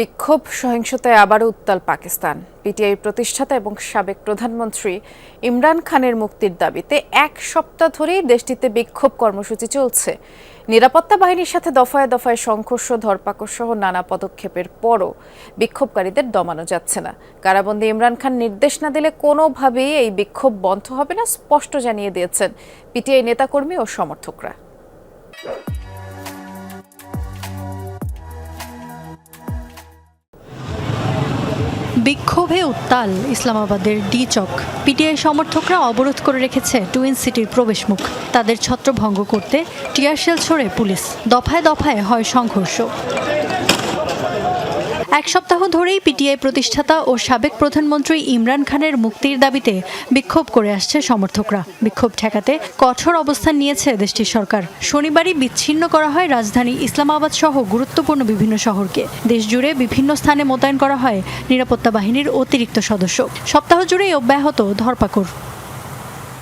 বিক্ষোভ সহিংসতায় আবারও উত্তাল পাকিস্তান। পিটিআই প্রতিষ্ঠাতা এবং সাবেক প্রধানমন্ত্রী ইমরান খানের মুক্তির দাবিতে এক সপ্তাহ ধরেই দেশটিতে বিক্ষোভ কর্মসূচি চলছে। নিরাপত্তা বাহিনীর সাথে দফায় দফায় সংঘর্ষ, ধরপাকড় সহ নানা পদক্ষেপের পরও বিক্ষোভকারীদের দমানো যাচ্ছে না। কারাবন্দী ইমরান খান নির্দেশ না দিলে কোনোভাবেই এই বিক্ষোভ বন্ধ হবে না, স্পষ্ট জানিয়ে দিয়েছেন পিটিআই নেতাকর্মী ও সমর্থকরা। বিক্ষোভে উত্তাল ইসলামাবাদের ডি চক। পিটিআই সমর্থকরা অবরোধ করে রেখেছে টুইন সিটির প্রবেশমুখ। তাদের ছত্রভঙ্গ করতে টিয়ারশেল ছড়ে পুলিশ। দফায় দফায় হয় সংঘর্ষ। এক সপ্তাহ ধরেই পিটিআই প্রতিষ্ঠাতা ও সাবেক প্রধানমন্ত্রী ইমরান খানের মুক্তির দাবিতে বিক্ষোভ করে আসছে সমর্থকরা। বিক্ষোভ ঠেকাতে কঠোর অবস্থান নিয়েছে দেশটির সরকার। শনিবারই বিচ্ছিন্ন করা হয় রাজধানী ইসলামাবাদ সহ গুরুত্বপূর্ণ বিভিন্ন শহরকে। দেশজুড়ে বিভিন্ন স্থানে মোতায়েন করা হয় নিরাপত্তা বাহিনীর অতিরিক্ত সদস্য। সপ্তাহ জুড়েই অব্যাহত ধরপাকড়।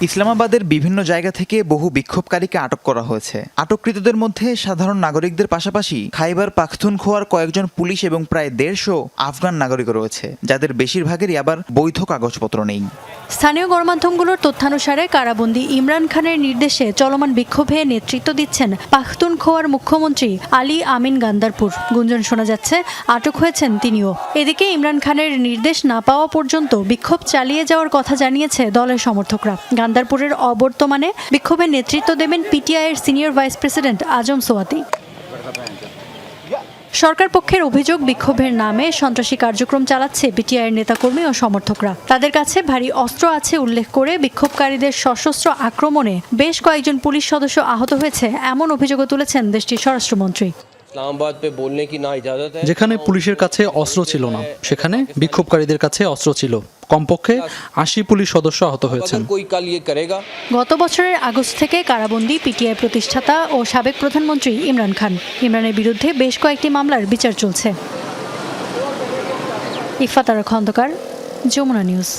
ইসলামাবাদের বিভিন্ন জায়গা থেকে বহু বিক্ষোভকারীকে আটক করা হয়েছে। আটককৃতদের মধ্যে সাধারণ নাগরিকদের পাশাপাশি খাইবার পাখতুনখোয়ার কয়েকজন পুলিশ এবং প্রায় দেড়শো আফগান নাগরিক রয়েছে, যাদের বেশিরভাগেরই আবার বৈধ কাগজপত্র নেই। স্থানীয় গণমাধ্যমগুলোর তথ্যানুসারে কারাবন্দি ইমরান খানের নির্দেশে চলমান বিক্ষোভে নেতৃত্ব দিচ্ছেন পাখতুনখোয়ার মুখ্যমন্ত্রী আলী আমিন গান্দারপুর। গুঞ্জন শোনা যাচ্ছে, আটক হয়েছেন তিনিও। এদিকে ইমরান খানের নির্দেশ না পাওয়া পর্যন্ত বিক্ষোভ চালিয়ে যাওয়ার কথা জানিয়েছে দলের সমর্থকরা। গান্দারপুরের অবর্তমানে বিক্ষোভে নেতৃত্ব দেবেন পিটিআইয়ের senior vice president Azam Swati সরকার পক্ষের অভিযোগ বিক্ষোভের নামে সন্ত্রাসী কার্যক্রম চালাচ্ছে বিটিআইয়ের নেতাকর্মী ও সমর্থকরা। তাদের কাছে ভারী অস্ত্র আছে উল্লেখ করে বিক্ষোভকারীদের সশস্ত্র আক্রমণে বেশ কয়েকজন পুলিশ সদস্য আহত হয়েছে, এমন অভিযোগও তুলেছেন দেশটির স্বরাষ্ট্রমন্ত্রী। যেখানে পুলিশের কাছে অস্ত্র ছিল না সেখানে বিক্ষোভকারীদের কাছে অস্ত্র ছিল। কমপক্ষে আশি পুলিশ সদস্য আহত হয়েছেন। গত বছরের আগস্ট থেকে কারাবন্দী পিটিআই প্রতিষ্ঠাতা ও সাবেক প্রধানমন্ত্রী ইমরান খান। ইমরানের বিরুদ্ধে বেশ কয়েকটি মামলার বিচার চলছে। ইফাতার খন্দকার যমুনা নিউজ।